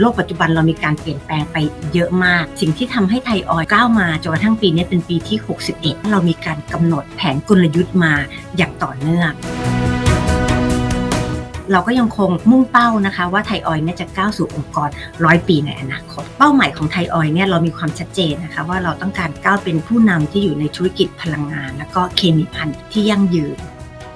โลกปัจจุบันเรามีการเปลี่ยนแปลงไปเยอะมาก สิ่งที่ทำให้ไทยออยล์ก้าวมาจนกระทั่งปีนี้เป็นปีที่ 61 เรามีการกำหนดแผนกลยุทธ์มาอย่างต่อเนื่องเราก็ยังคงมุ่งเป้านะคะว่าไทยออยล์เนี่ยจะก้าวสู่องค์กรร้อยปีในอนาคต เป้าหมายของไทยออยล์เนี่ยเรามีความชัดเจนนะคะว่าเราต้องการก้าวเป็นผู้นำที่อยู่ในธุรกิจพลังงาน และก็เคมีภัณฑ์ที่ยั่งยืน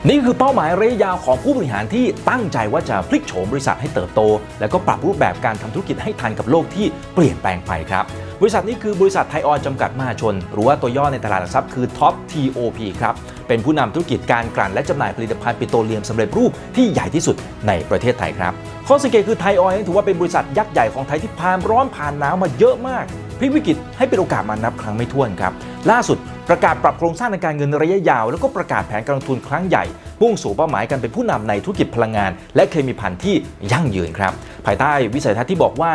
นี่คือเป้าหมายระยะยาวของผู้บริหารที่ตั้งใจว่าจะพลิกโฉมบริษัทให้เติบโต แล้วก็ปรับรูปแบบการทำธุรกิจให้ทันกับโลกที่เปลี่ยนแปลงไปครับ บริษัทนี้คือบริษัทไทยออยล์จำกัดมหาชน หรือว่าตัวย่อในตลาดหลักทรัพย์คือ Top TOP ครับ เป็นผู้นำธุรกิจการกลั่นและจำหน่ายผลิตภัณฑ์ปิโตรเลียมสำเร็จรูปที่ใหญ่ที่สุดในประเทศไทยครับข้อสังเกตคือไทยออยล์ถือว่าเป็นบริษัทยักษ์ใหญ่ของไทยที่ผ่านร้อนผ่านหนาวมาเยอะมาก พลิกวิกฤตให้เป็นโอกาสมานับครั้งไม่ถ้วนครับ ล่าสุดประกาศปรับโครงสร้างในการเงินระยะยาว แล้วก็ประกาศแผนการลงทุนครั้งใหญ่มุ่งสู่เป้าหมายการเป็นผู้นำในธุรกิจพลังงาน และเคมีภัณฑ์ที่ยั่งยืนครับภายใต้วิสัยทัศน์ที่บอกว่า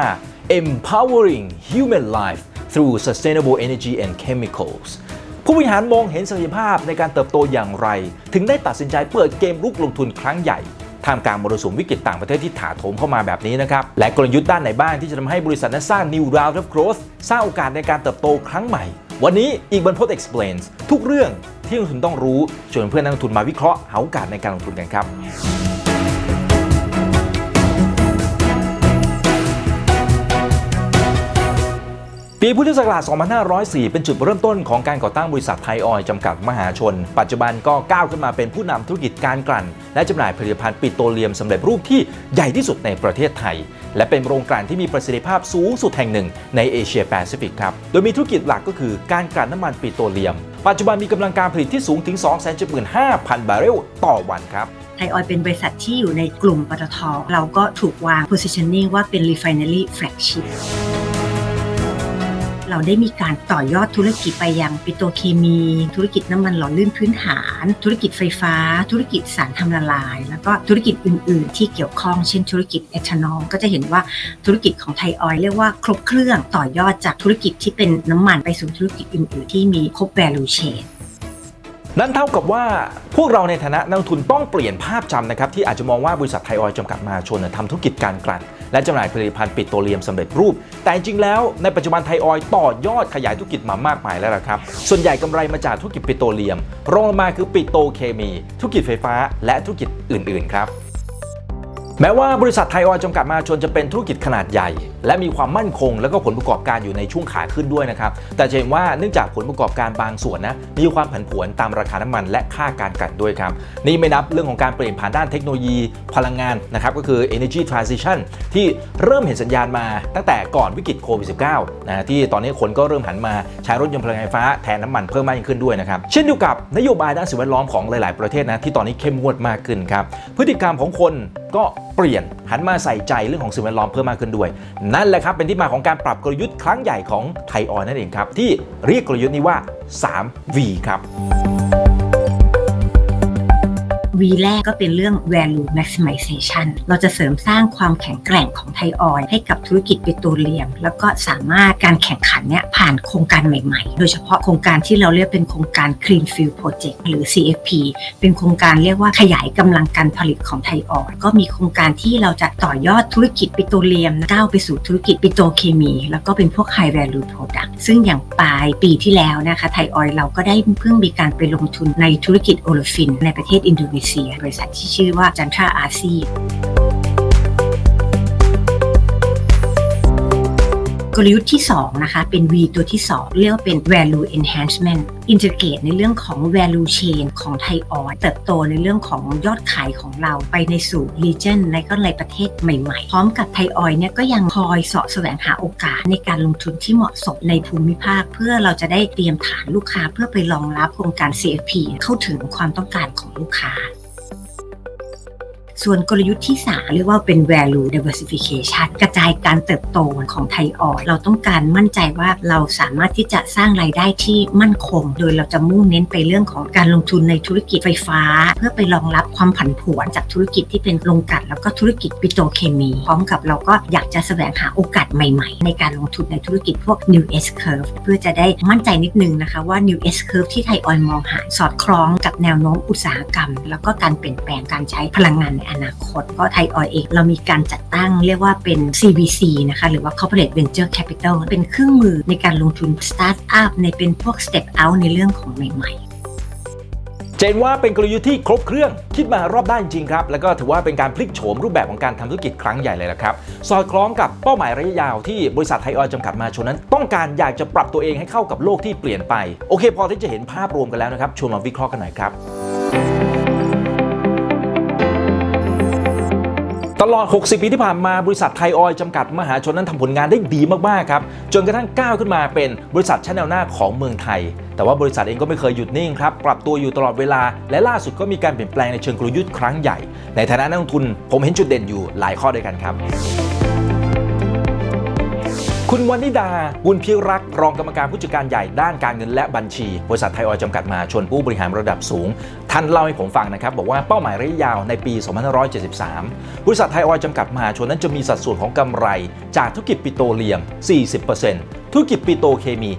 empowering human life through sustainable energy and chemicals ผู้บริหารมองเห็นศักยภาพในการเติบโตอย่างไร ถึงได้ตัดสินใจเปิดเกมลุกลงทุนครั้งใหญ่ ท่ามกลางมรสุมวิกฤตต่างประเทศที่ถาโถมเข้ามาแบบนี้นะครับ และกลยุทธ์ด้านไหนบ้างที่จะทำให้บริษัทนั้นสร้าง new round of growth สร้างโอกาสในการเติบโตครั้งใหม่ วันนี้อีกบรรพต explains ทุกเรื่องที่นักลงทุนต้องรู้ชวนเพื่อนนักลงทุนมาวิเคราะห์หาโอกาสในการลงทุนกันครับ ปีพุทธศักราช 2504 เป็นจุดเริ่มต้นของการก่อตั้งบริษัทไทยออยจำกัดมหาชน ปัจจุบันก็ก้าวขึ้นมาเป็นผู้นำธุรกิจการกลั่น และจำหน่ายผลิตภัณฑ์ปิโตรเลียมสำเร็จรูปที่ใหญ่ที่สุดในประเทศไทย และเป็นโรงกลั่นที่มีประสิทธิภาพสูงสุดแห่งหนึ่งในเอเชียแปซิฟิกครับ โดยมีธุรกิจหลักก็คือการกลั่นน้ำมันปิโตรเลียม ปัจจุบันมีกำลังการผลิตที่สูงถึง 275,000 บาร์เรลต่อวันครับไทยออยเป็นบริษัทที่อยู่ในกลุ่มปตทเราก็ถูกวาง positioning ว่าเป็น refinery flagship เราได้มีการต่อยอดธุรกิจไปยังปิโตรเคมี ธุรกิจน้ำมันหล่อลื่นพื้นฐาน ธุรกิจไฟฟ้า ธุรกิจสารทำละลาย แล้วก็ธุรกิจอื่น ๆ ที่เกี่ยวข้องเช่นธุรกิจเอทานอลก็จะเห็นว่าธุรกิจของไทยออยล์เรียกว่าครบเครื่องต่อยอดจากธุรกิจที่เป็นน้ำมันไปสู่ธุรกิจอื่น ๆ ที่มีครบ value chain นั่นเท่ากับว่าพวกเราในฐานะนักทุนต้องเปลี่ยนภาพจำนะครับที่อาจจะมองว่าบริษัทไทยออยล์จำกัดมาชนเนี่ยทำธุรกิจการกลั่น และจำหน่ายผลิตภัณฑ์ปิโตรเลียมสำเร็จรูป แต่จริงๆแล้วในปัจจุบันไทยออยต่อยอดขยายธุรกิจมามากมายแล้วละครับ ส่วนใหญ่กำไรมาจากธุรกิจปิโตรเลียม รองลงมาคือปิโตรเคมี ธุรกิจไฟฟ้า และธุรกิจอื่น ๆ ครับ แม้ว่าบริษัทไทยออยจำกัดมาชนจะเป็นธุรกิจขนาดใหญ่ และมีความมั่นคงและก็ผลประกอบการอยู่ในช่วงขาขึ้นด้วยนะครับ แต่จะเห็นว่าเนื่องจากผลประกอบการบางส่วนนะมีความผันผวนตามราคาน้ำมันและค่าการกันด้วยครับ นี่ไม่นับเรื่องของการเปลี่ยนผ่านด้านเทคโนโลยีพลังงานนะครับก็คือ energy transition ที่เริ่มเห็นสัญญาณมาตั้งแต่ก่อนวิกฤตโควิด -19 นะที่ตอนนี้คนก็เริ่มหันมาใช้รถยนต์พลังงานไฟฟ้าแทนน้ำมันเพิ่มมากยิ่งขึ้นด้วยนะครับ เช่นเดียวกับนโยบายด้านสิ่งแวดล้อมของหลาย ๆ ประเทศนะที่ตอนนี้เข้มงวดมากขึ้นครับพฤติกรรมของคนก็เปลี่ยนหันมาใส่ใจเรื่องของสิ่งแวดล้อมเพิ่มมากขึ้นด้วย นั่นแหละครับเป็นที่มาของการปรับกลยุทธ์ครั้งใหญ่ของไทยออยนั่นเองครับที่เรียกกลยุทธ์นี้ว่า 3V ครับ V แรกก็เป็นเรื่อง value maximization เราจะเสริมสร้างความแข็งแกร่งของไทยออยล์ให้กับธุรกิจปิโตรเลียม แล้วก็สามารถการแข่งขันเนี่ยผ่านโครงการใหม่ๆ โดยเฉพาะโครงการที่เราเรียกเป็นโครงการ Clean Field Project หรือ CFP เป็นโครงการเรียกว่าขยายกำลังการผลิตของไทยออยล์ก็มีโครงการที่เราจะต่อยอดธุรกิจปิโตรเลียมก้าวไปสู่ธุรกิจปิโตรเคมี แล้วก็เป็นพวก High Value Product ซึ่งอย่างปลายปีที่แล้วนะคะไทยออยล์เราก็ได้เพิ่งมีการไปลงทุนในธุรกิจโอลฟินในประเทศอินโดนีเซียบริษัทที่ชื่อว่าจันทราอาซีกลยุทธ์ที่2นะคะเป็น V ตัวที่ 2 เรียกว่าเป็น value enhancement integrate ในเรื่องของ value chain ของไทยออยล์เติบโตในเรื่องของยอดขายของเราไปในสู่ region และก็ในประเทศใหม่ๆ พร้อมกับไทยออยล์เนี่ยก็ยังคอยเสาะแสวงหาโอกาสในการลงทุนที่เหมาะสมในภูมิภาค เพื่อเราจะได้เตรียมฐานลูกค้าเพื่อไปรองรับโครงการ CFP เข้าถึงความต้องการของลูกค้า ส่วนกลยุทธ์ที่ 3 เรียกว่าเป็น value diversification กระจายการเติบโตของไทยออยเราต้องการมั่นใจว่าเราสามารถที่จะสร้างรายได้ที่มั่นคง โดยเราจะมุ่งเน้นไปเรื่องของการลงทุนในธุรกิจไฟฟ้า เพื่อไปรองรับความผันผวนจากธุรกิจที่เป็นโรงกลั่นแล้วก็ธุรกิจปิโตรเคมี พร้อมกับเราก็อยากจะแสวงหาโอกาสใหม่ๆ ในการลงทุนในธุรกิจพวก new S curve เพื่อจะได้มั่นใจนิดนึงนะคะว่า new S curve ที่ไทยออยมองหาสอดคล้องกับแนวโน้มอุตสาหกรรม แล้วก็การเปลี่ยนแปลงการใช้พลังงานอนาคต เพราะไทยออยเองเรามีการจัดตั้งเรียกว่าเป็น CVC นะคะหรือว่า Corporate Venture Capital เป็นเครื่องมือในการลงทุนสตาร์ทอัพในเป็นพวก Step Out ในเรื่องของใหม่ๆเจนว่าเป็นกลยุทธ์ที่ครบเครื่องคิดมารอบด้านจริงครับ แล้วก็ถือว่าเป็นการพลิกโฉมรูปแบบของการทำธุรกิจครั้งใหญ่เลยละครับ สอดคล้องกับเป้าหมายระยะยาวที่บริษัทไทยออยล์จำกัดมาชนนั้น ต้องการอยากจะปรับตัวเองให้เข้ากับโลกที่เปลี่ยนไป โอเค พอที่จะเห็นภาพรวมกันแล้วนะครับชวนมาวิเคราะห์กันหน่อยครับ ลอด 60 ปีที่ผ่านมาบริษัทไทยออยจำกัดมหาชนนั้นทำผลงานได้ดีมาก ๆ ครับ จนกระทั่งก้าวขึ้นมาเป็นบริษัทชั้นแนวหน้าของเมืองไทย แต่ว่าบริษัทเองก็ไม่เคยหยุดนิ่งครับ ปรับตัวอยู่ตลอดเวลา และล่าสุดก็มีการเปลี่ยนแปลงในเชิงกลยุทธ์ครั้งใหญ่ ในฐานะนักลงทุน ผมเห็นจุดเด่นอยู่หลายข้อด้วยกันครับ คุณวนิดาบุญพิรักษ์รองกรรมการผู้จัดการใหญ่ด้านการเงินและบัญชี บริษัทไทยออยล์จำกัดมาชวนผู้บริหารระดับสูง ท่านเล่าให้ผมฟังนะครับ บอกว่าเป้าหมายระยะยาวในปี 2573 บริษัทไทยออยล์จำกัดมาชนนั้นจะมีสัดส่วนของกำไร จากธุรกิจปิโตรเลียม 40%ธุรกิจปิโตรเคมี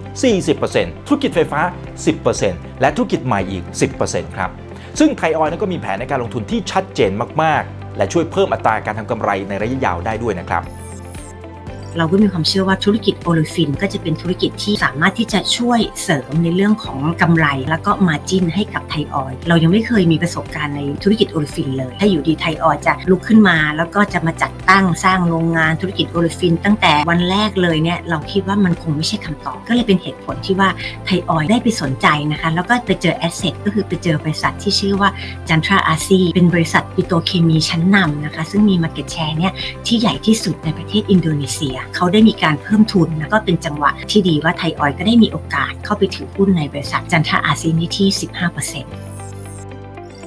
40%ธุรกิจไฟฟ้า 10%และธุรกิจใหม่อีก 10%ครับซึ่งไทยออยล์นั้นก็มีแผนในการลงทุนที่ชัดเจนมากๆ และช่วยเพิ่มอัตราการทำกำไรในระยะยาวได้ด้วยนะครับ เราก็มีความเชื่อว่าธุรกิจโอลิฟินก็จะเป็นธุรกิจที่สามารถที่จะช่วยเสริมในเรื่องของกำไร แล้วก็มาจินให้กับไทยออยล์เรายังไม่เคยมีประสบการณ์ในธุรกิจโอลิฟินเลย ถ้าอยู่ดีไทยออยล์จะลุกขึ้นมาแล้วก็จะมาจัดตั้งสร้างโรงงานธุรกิจโอลิฟิน ตั้งแต่วันแรกเลยเนี่ยเราคิดว่ามันคงไม่ใช่คำตอบ ก็เลยเป็นเหตุผลที่ว่าไทยออยล์ได้ไปสนใจนะคะ แล้วก็ไปเจอแอสเซทก็คือไปเจอบริษัทที่ชื่อว่าจันทราอาซีเป็นบริษัทปิโตรเคมีชั้นนำนะคะ ซึ่งมี Market Share เนี่ยที่ใหญ่ที่สุดในประเทศอินโดนีเซียเขาได้มีการเพิ่มทุนนะก็เป็นจังหวะที่ดีว่าไทยออยก็ได้มีโอกาสเข้าไปถือหุ้นในบริษัทจันทราอาซีนีที่ 15%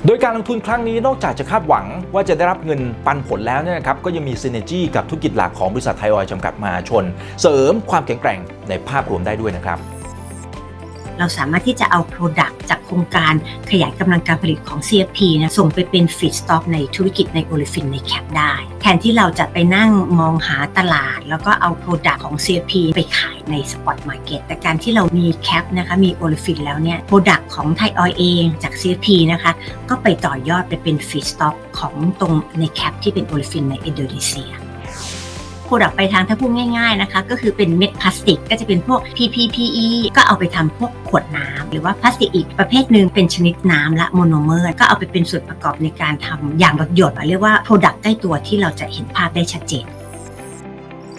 โดยการลงทุนครั้งนี้นอกจากจะคาดหวังว่าจะได้รับเงินปันผลแล้วเนี่ยนะครับก็ยังมีซีเนจี้กับธุรกิจหลักของบริษัทไทยออยจำกัดมหาชน เสริมความแข็งแกร่งในภาพรวมได้ด้วยนะครับ เราสามารถที่จะเอา Product จากโครงการขยายกำลังการผลิตของ CFP นะส่งไปเป็น Feedstock ในธุรกิจในโอลิฟินในแคปได้ แทนที่เราจะไปนั่งมองหาตลาด แล้วก็เอา Product ของ CFP ไปขายใน Spot Market แต่การที่เรามีแคปนะคะมีโอลิฟินแล้วเนี่ย Product ของไทยออยเองจาก CFP นะคะก็ไปต่อยอดไปเป็น Feedstock ของตรงในแคปที่เป็นโอลิฟินในอินโดนีเซีย โปรดักต์ไปทางถ้าพูดง่ายๆนะคะ ก็คือเป็นเม็ดพลาสติก ก็จะเป็นพวก PPPE ก็เอาไปทำพวกขวดน้ำหรือว่าพลาสติกอีกประเภทหนึ่งเป็นชนิดน้ำและโมโนเมอร์ ก็เอาไปเป็นส่วนประกอบในการทำอย่างรถยนต์เรียกว่าโปรดักต์ใกล้ตัวที่เราจะเห็นภาพได้ชัดเจน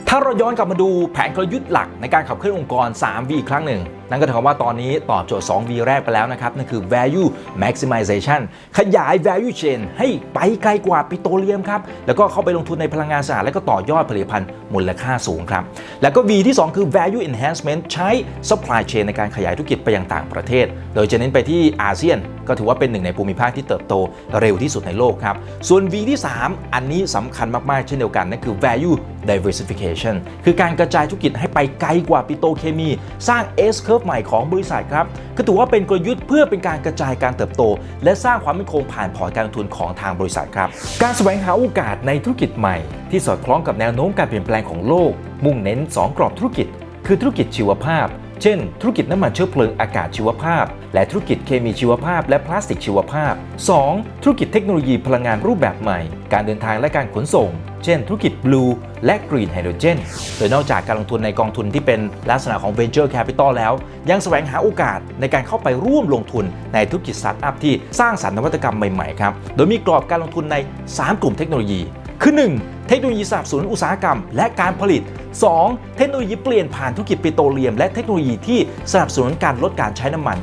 ถ้าเราย้อนกลับมาดูแผนกลยุทธ์หลักในการขับเคลื่อนองค์กร 3V อีกครั้งหนึ่ง นั่นก็เท่ากับว่าตอนนี้ตอบโจทย์ 2V แรกไปแล้วนะครับ นั่นคือ value maximization ขยาย value chain ให้ไปไกลกว่าปิโตรเลียมครับ แล้วก็เข้าไปลงทุนในพลังงานสะอาดและก็ต่อยอดผลิตภัณฑ์มูลค่าสูงครับ แล้วก็ V ที่ 2 คือ value enhancement ใช้ supply chain ในการขยายธุรกิจไปยังต่างประเทศ โดยจะเน้นไปที่อาเซียน ก็ถือว่าเป็นหนึ่งในภูมิภาคที่เติบโตเร็วที่สุดในโลกครับ ส่วน V ที่ 3 อันนี้สำคัญมากๆ เช่นเดียวกันนั่นคือ value diversification คือการกระจายธุรกิจให้ไปไกลกว่าปิโตรเคมี สร้าง S curve ใหม่ของบริษัทครับก็ถือว่าเป็นกลยุทธ์เพื่อเป็นการกระจายการเติบโต และสร้างความมั่นคงผ่านพอร์ตการลงทุนของทางบริษัทครับ การแสวงหาโอกาสในธุรกิจใหม่ ที่สอดคล้องกับแนวโน้มการเปลี่ยนแปลงของโลก มุ่งเน้น 2 กรอบธุรกิจ คือธุรกิจชีวภาพ เช่น ธุรกิจน้ำมันเชื้อเพลิงอากาศชีวภาพ และธุรกิจเคมีชีวภาพ และพลาสติกชีวภาพ 2. ธุรกิจเทคโนโลยีพลังงานรูปแบบใหม่ การเดินทางและการขนส่ง เช่น ธุรกิจ Blue และ Green Hydrogen โดยนอกจากการลงทุนในกองทุนที่เป็นลักษณะของ Venture Capital แล้ว ยังแสวงหาโอกาสในการเข้าไปร่วมลงทุนในธุรกิจสตาร์ทอัพที่สร้างสรรค์นวัตกรรมใหม่ๆครับ โดยมีกรอบการลงทุนใน 3 กลุ่มเทคโนโลยี คือ 1. เทคโนโลยีสนับสนุนอุตสาหกรรม และการผลิต 2. เทคโนโลยีเปลี่ยนผ่านธุรกิจปิโตรเลียม และเทคโนโลยีที่สนับสนุนการลดการใช้น้ำมัน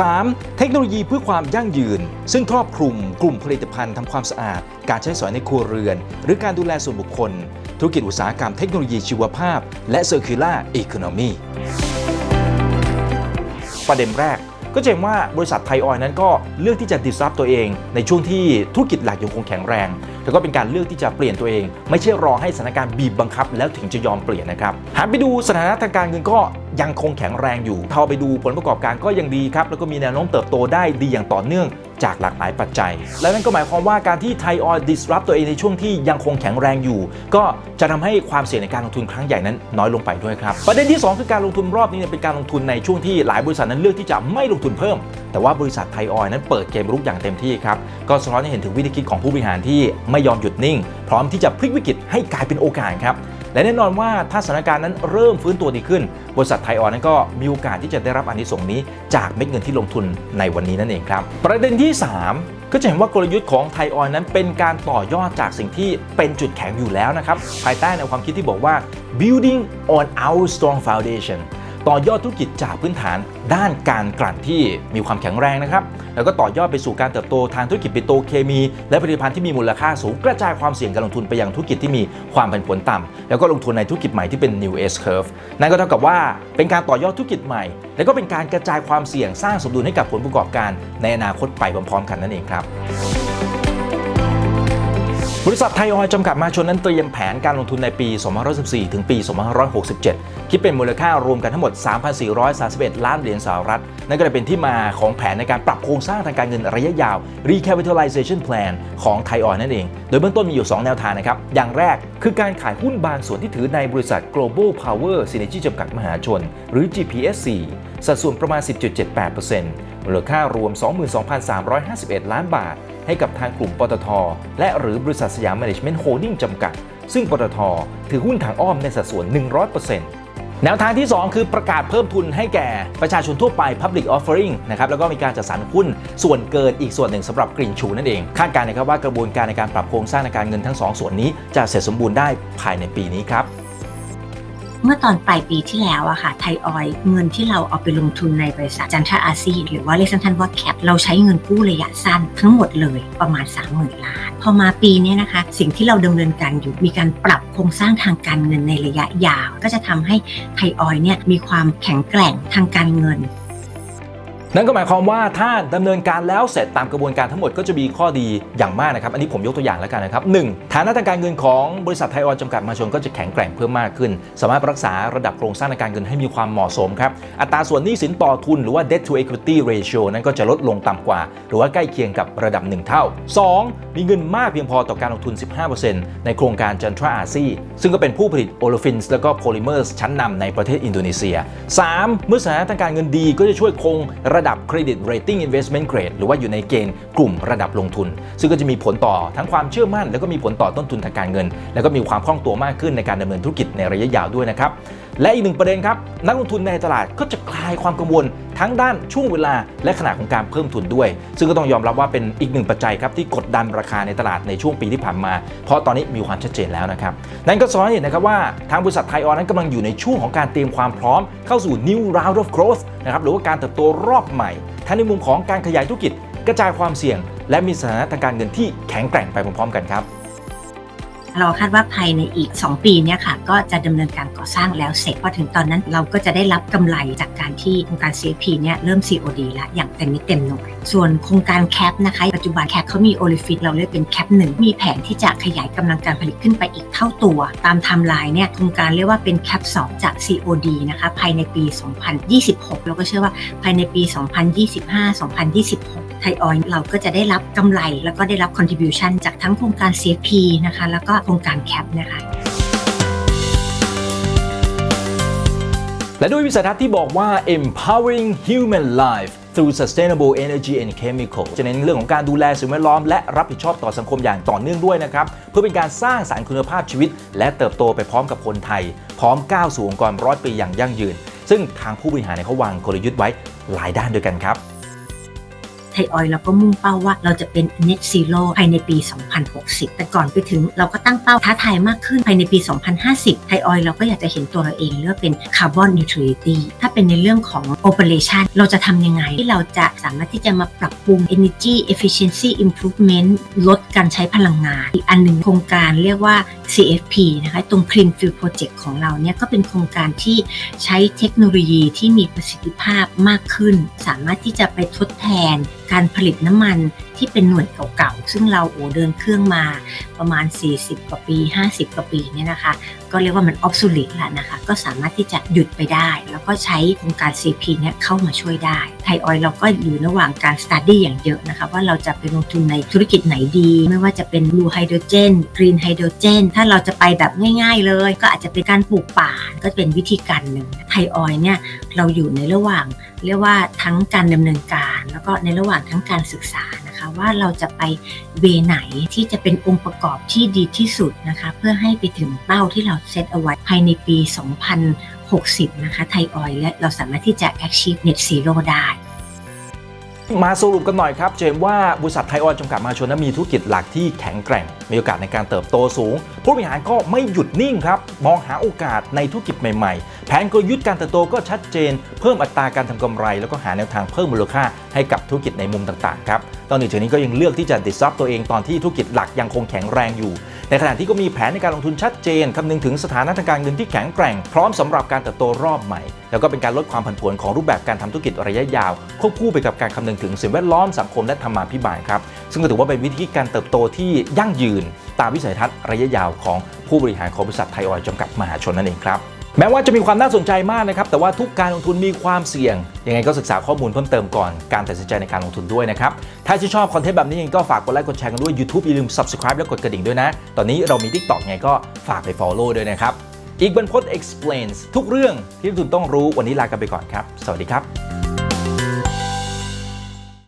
3. เทคโนโลยีเพื่อความยั่งยืน ซึ่งครอบคลุมกลุ่มผลิตภัณฑ์ทำความสะอาด การใช้สอยในครัวเรือน หรือการดูแลส่วนบุคคล ธุรกิจอุตสาหกรรมเทคโนโลยีชีวภาพ และ Circular Economy ประเด็นแรกก็จะเห็นว่าบริษัทไทยออยนั้นก็เลือกที่จะดิสรับตัวเอง ในช่วงที่ธุรกิจหลักยังคงแข็งแรง แล้วก็เป็นการเลือกที่จะเปลี่ยนตัวเอง ไม่ใช่รอให้สถานการณ์บีบบังคับ แล้วถึงจะยอมเปลี่ยนนะครับหากไปดูสถานะทางการเงินก็ยังคงแข็งแรงอยู่พอไปดูผลประกอบการก็ยังดีครับแล้วก็มีแนวโน้มเติบโตได้ดีอย่างต่อเนื่องจากหลากหลายปัจจัย และนั่นก็หมายความว่าการที่ไทยออยดิสรับตัวเองในช่วงที่ยังคงแข็งแรงอยู่ ก็จะทำให้ความเสี่ยงในการลงทุนครั้งใหญ่นั้นน้อยลงไปด้วยครับ ประเด็นที่ 2 คือการลงทุนรอบนี้เป็นการลงทุนในช่วงที่หลายบริษัทนั้นเลือกที่จะไม่ลงทุนเพิ่ม แต่ว่าบริษัทไทยออยนั้นเปิดเกมรุกอย่างเต็มที่ครับ ก็สะท้อนให้เห็นถึงวิธีคิดของผู้บริหารที่ไม่ยอมหยุดนิ่ง พร้อมที่จะพลิกวิกฤตให้กลายเป็นโอกาสครับและแน่นอนว่าถ้าสถานการณ์นั้นเริ่มฟื้นตัวดีขึ้น บริษัทไทยออยนั้นก็มีโอกาสที่จะได้รับอานิสงส์นี้ จากเม็ดเงินที่ลงทุนในวันนี้นั่นเองครับ ประเด็นที่ 3 ก็จะเห็นว่ากลยุทธ์ของไทยออยนั้นเป็นการต่อยอดจากสิ่งที่เป็นจุดแข็งอยู่แล้วนะครับ ภายใต้แนวความคิดที่บอกว่า building on our strong foundation ต่อยอดธุรกิจจากพื้นฐานด้านการกลั่นที่มีความแข็งแรงนะครับ แล้วก็ต่อยอดไปสู่การเติบโตทางธุรกิจปิโตรเคมี และผลิตภัณฑ์ที่มีมูลค่าสูงกระจายความเสี่ยงการลงทุนไปยังธุรกิจที่มีความผันผวนต่ำแล้วก็ลงทุนในธุรกิจใหม่ที่เป็น new S curve นั่นก็เท่ากับว่าเป็นการต่อยอดธุรกิจใหม่ แล้วก็เป็นการกระจายความเสี่ยงสร้างสมดุลให้กับผลประกอบการในอนาคตไปพร้อมๆ กันนั่นเองครับ บริษัทไทยออยจำกัดมาชนนั้นเตรียมแผนการลงทุนในปี 2514 ถึงปี 2567 คิดเป็นมูลค่ารวมกันทั้งหมด 3,431 ล้านเหรียญสหรัฐ นั่นก็เลยเป็นที่มาของแผนในการปรับโครงสร้างทางการเงินระยะยาว recapitalization plan ของไทยออยนั่นเอง โดยเบื้องต้นมีอยู่ 2 แนวทางนะครับ อย่างแรกคือการขายหุ้นบางส่วนที่ถือในบริษัท global power synergy จำกัดมหาชน หรือ GPSC สัดส่วนประมาณ 10.78% มูลค่ารวม 22,351 ล้านบาท ให้กับทางกลุ่มปตท และหรือบริษัทสยามแมネจเมนต์โฮลดิ้งจำกัด ซึ่งปตท ถือหุ้นทางอ้อมในสัดส่วน 100%แนวทางที่ 2 คือประกาศเพิ่มทุนให้แก่ประชาชนทั่วไป Public Offering นะครับแล้วก็มีการจัดสรรหุ้นส่วนเกินอีกส่วนหนึ่งสำหรับกรีนชูนั่นเอง คาดการณ์นะครับว่ากระบวนการในการปรับโครงสร้างในการเงินทั้ง 2 ส่วนนี้จะเสร็จสมบูรณ์ได้ภายในปีนี้ครับ เมื่อตอนปลายปีที่แล้วอะค่ะไทยออยเงินที่เราเอาไปลงทุนในบริษัทจันทราอาซีหรือว่าเรียกสั้นๆว่าแคปเราใช้เงินกู้ระยะสั้นทั้งหมดเลยประมาณ 30,000 ล้าน พอมาปีนี้นะคะ สิ่งที่เราดำเนินการอยู่มีการปรับโครงสร้างทางการเงินในระยะยาว ก็จะทำให้ไทยออยเนี่ยมีความแข็งแกร่งทางการเงิน นั่นก็หมายความว่าถ้าดำเนินการแล้วเสร็จตามกระบวนการทั้งหมดก็จะมีข้อดีอย่างมากนะครับ อันนี้ผมยกตัวอย่างแล้วกันนะครับ 1. ฐานะทางการเงินของบริษัทไทยออยล์จำกัดมหาชนก็จะแข็งแกร่งเพิ่มมากขึ้น สามารถรักษาระดับโครงสร้างทางการเงินให้มีความเหมาะสมครับ อัตราส่วนหนี้สินต่อทุนหรือว่า debt to equity ratio นั้นก็จะลดลงต่ำกว่า หรือว่าใกล้เคียงกับระดับ 1 เท่า 2. มีเงินมากเพียงพอต่อการลงทุน 15%ในโครงการจันทราอาซีซึ่งก็เป็นผู้ผลิตโอโลฟินส์และก็โพลิเมอร์สชั้นนำในประเทศอินโดนีเซีย 3. เมื่อสถานะทางการเงินดีก็จะช่วยคงระดับเครดิต rating investment grade หรือว่าอยู่ในเกณฑ์กลุ่มระดับลงทุน ซึ่งก็จะมีผลต่อทั้งความเชื่อมั่น แล้วก็มีผลต่อต้นทุนทางการเงิน แล้วก็มีความคล่องตัวมากขึ้นในการดำเนินธุรกิจในระยะยาวด้วยนะครับ และอีกหนึ่งประเด็นครับนักลงทุนในตลาดก็จะคลายความกังวลทั้งด้านช่วงเวลาและขนาดของการเพิ่มทุนด้วย ซึ่งก็ต้องยอมรับว่าเป็นอีกหนึ่งปัจจัยครับที่กดดันราคาในตลาดในช่วงปีที่ผ่านมา เพราะตอนนี้มีความชัดเจนแล้วนะครับ นั่นก็สอนให้เห็นนะครับว่าทางบริษัทไทยออยล์นั้นกำลังอยู่ในช่วงของการเตรียมความพร้อมเข้าสู่ new round of growth นะครับหรือว่าการเติบโตรอบใหม่ ทั้งในมุมของการขยายธุรกิจ กระจายความเสี่ยง และมีสถานะทางการเงินที่แข็งแกร่งไปพร้อมๆกันครับ เราคาดว่าภายในอีก 2 ปีเนี่ยค่ะก็จะดำเนินการก่อสร้างแล้วเสร็จพอถึงตอนนั้นเราก็จะได้รับกำไรจากการที่โครงการ CFP เนี่ยเริ่ม COD แล้วอย่างเต็มนิดเต็มหน่วย ส่วนโครงการแคปนะคะปัจจุบันแคปเขามีโอลิฟิตเราเรียกเป็นแคปหนึ่งมีแผนที่จะขยายกำลังการผลิตขึ้นไปอีกเท่าตัว ตามไทม์ไลน์เนี่ยโครงการเรียกว่าเป็นแคป2จาก COD นะคะภายในปี 2026 เราก็เชื่อว่าภายในปี 2025-2026 ไทยออยล์เราก็จะได้รับกำไร แล้วก็ได้รับ contribution จากทั้งโครงการ CFP นะคะ แล้วก็โครงการแคปนะคะและด้วยวิสัยทัศน์ที่บอกว่า empowering human life through sustainable energy and chemical จะเน้นเรื่องของการดูแลสิ่งแวดล้อม และรับผิดชอบต่อสังคมอย่างต่อเนื่องด้วยนะครับ เพื่อเป็นการสร้างสารรค์คุณภาพชีวิต และเติบโตไปพร้อมกับคนไทย พร้อมก้าวสู่องค์กรร้อยปีอย่างยั่งยืน ซึ่งทางผู้บริหารเขาวางกลยุทธ์ไว้หลายด้านด้วยกันครับ ไทยออยล์เราก็มุ่งเป้าว่าเราจะเป็น net zero ภายในปี 2060 แต่ก่อนไปถึงเราก็ตั้งเป้าท้าทายมากขึ้นภายในปี 2050 ไทยออยล์เราก็อยากจะเห็นตัวเราเองเรียกเป็น carbon neutrality ถ้าเป็นในเรื่องของ operation เราจะทำยังไงที่เราจะสามารถที่จะมาปรับปรุง energy efficiency improvement ลดการใช้พลังงาน อีกอันหนึ่งโครงการเรียกว่า CFP นะคะตรง Clean Fuel Project ของเราเนี่ยก็เป็นโครงการที่ใช้เทคโนโลยีที่มีประสิทธิภาพมากขึ้น สามารถที่จะไปทดแทนการผลิตน้ำมันที่เป็นหน่วยเก่าๆ ซึ่งเราโอเดินเครื่องมาประมาณ 40 กว่าปี 50 กว่าปีเนี่ยนะคะ ก็เรียกว่ามัน obsolete แล้วนะคะ ก็สามารถที่จะหยุดไปได้ แล้วก็ใช้โครงการ CP เนี่ยเข้ามาช่วยได้ ไทยออยเราก็อยู่ระหว่างการ study อย่างเยอะนะคะ ว่าเราจะไปลงทุนในธุรกิจไหนดี ไม่ว่าจะเป็น blue hydrogen green hydrogen ถ้าเราจะไปแบบง่ายๆเลย ก็อาจจะเป็นการปลูกป่าก็เป็นวิธีการหนึ่งไทยออยเนี่ยเราอยู่ในระหว่าง เรียกว่าทั้งการดำเนินการ แล้วก็ในระหว่างทั้งการศึกษานะคะว่าเราจะไปเวไหนที่จะเป็นองค์ประกอบที่ดีที่สุดนะคะเพื่อให้ไปถึงเป้าที่เราเซตเอาไว้ภายในปี 2060 นะคะไทยออยและเราสามารถที่จะ achieve net zero ได้ มาสรุปกันหน่อยครับเจมว่าบริษัทไทยออยล์จำกัดมาชนนั้นมีธุรกิจหลักที่แข็งแกร่ง มีโอกาสในการเติบโตสูง ผู้บริหารก็ไม่หยุดนิ่งครับ มองหาโอกาสในธุรกิจใหม่ๆ แผนกลยุทธ์การเติบโตก็ชัดเจน เพิ่มอัตราการทำกำไร แล้วก็หาแนวทางเพิ่มมูลค่าให้กับธุรกิจในมุมต่างๆครับตอนนี้เจากนี้ก็ยังเลือกที่จะดิสซับตัวเองตอนที่ธุรกิจหลักยังคงแข็งแรงอยู่ ในขณะที่ก็มีแผนในการลงทุนชัดเจนคำนึงถึงสถานะทางการเงินที่แข็งแกร่ง พร้อมสำหรับการเติบโตรอบใหม่ แล้วก็เป็นการลดความผันผวนของรูปแบบการทำธุรกิจระยะยาวควบคู่ไปกับการคำนึงถึงสิ่งแวดล้อมสังคมและธรรมาภิบาลครับซึ่งก็ถือว่าเป็นวิธีการเติบโตที่ยั่งยืน ตามวิสัยทัศน์ระยะยาวของผู้บริหารของบริษัทไทยออยล์จำกัดมหาชนนั่นเองครับ แม้ว่าจะมีความน่าสนใจมากนะครับ แต่ว่าทุกการลงทุนมีความเสี่ยง ยังไงก็ศึกษาข้อมูลเพิ่มเติมก่อนการตัดสินใจในการลงทุนด้วยนะครับ ถ้าชื่นชอบคอนเทนต์แบบนี้ยังก็ฝากกดไลค์กดแชร์กันด้วย YouTube อย่าลืม Subscribe และกดกระดิ่งด้วยนะ ตอนนี้เรามี TikTok ไงก็ฝากไป Follow ด้วยนะครับ อีกบรรพต explains ทุกเรื่องที่นักลงทุนต้องรู้วันนี้ลากันไปก่อนครับ สวัสดีครับ